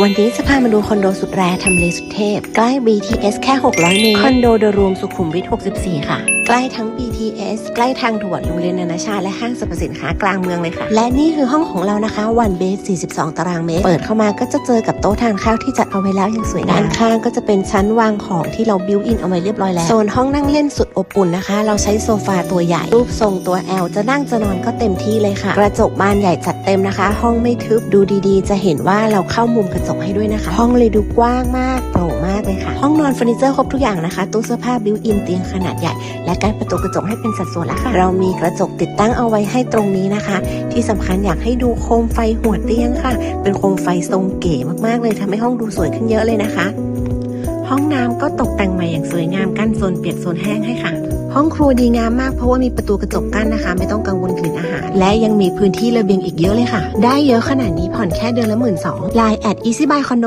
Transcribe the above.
วันนี้จะพามาดูคอนโดสุดแรทำเลสุดเทพ ใกล้ BTS แค่ 600 เมตร คอนโดเดอะรูมสุขุมวิท 64 ค่ะ ใกล้ทั้ง BTS ใกล้ทางด่วนโรงเรียนนานาชาติและห้างสรรพสินค้ากลางเมืองเลยค่ะ และนี่คือห้องของเรานะคะวันเบส42 ตารางเมตร เปิดเข้ามาก็จะเจอกับโต๊ะทานข้าวที่จัดเอาไว้แล้วอย่างสวยงามด้านข้างก็จะเป็นชั้นวางของที่เราบิวอินเอาไว้เรียบร้อยแล้ว โซนห้องนั่งเล่นสุดอบอุ่นนะคะ เราใช้โซฟาตัวใหญ่ รูปทรงตัว L จะนั่งจะนอนก็เต็มที่เลยค่ะ กระจกบานใหญ่จัดเต็มนะคะ ห้องไม่ทึบดูดีๆ จะเห็นว่าเราเข้ามุมกระจกให้ด้วยนะคะ ห้องเลยดูกว้างมากโปร่งมากเลยค่ะ ห้องนอนเฟอร์นิเจอร์ครบทุกอย่างนะคะตู้เสื้อผ้าบิวอินเตียงขนาดใหญ่และการประตูกระจกให้เป็นสัดส่วนแล้วค่ะ เรามีกระจกติดตั้งเอาไว้ให้ตรงนี้นะคะ ที่สำคัญอยากให้ดูโคมไฟหัวเตียงค่ะ เป็นโคมไฟทรงเก๋มากๆเลยทำให้ห้องดูสวยขึ้นเยอะเลยนะคะ ห้องน้ำก็ตกแต่งใหม่อย่างสวยงามกั้นโซนเปียกโซนแห้งให้ค่ะห้องครัวดีงามมากเพราะว่ามีประตูกระจกกั้นนะคะ ไม่ต้องกังวลกลิ่นอาหาร และยังมีพื้นที่ระเบียงอีกเยอะเลยค่ะ ได้เยอะขนาดนี้ผ่อนแค่เดือนละหมื่นสองไลน์แอด easy buy condo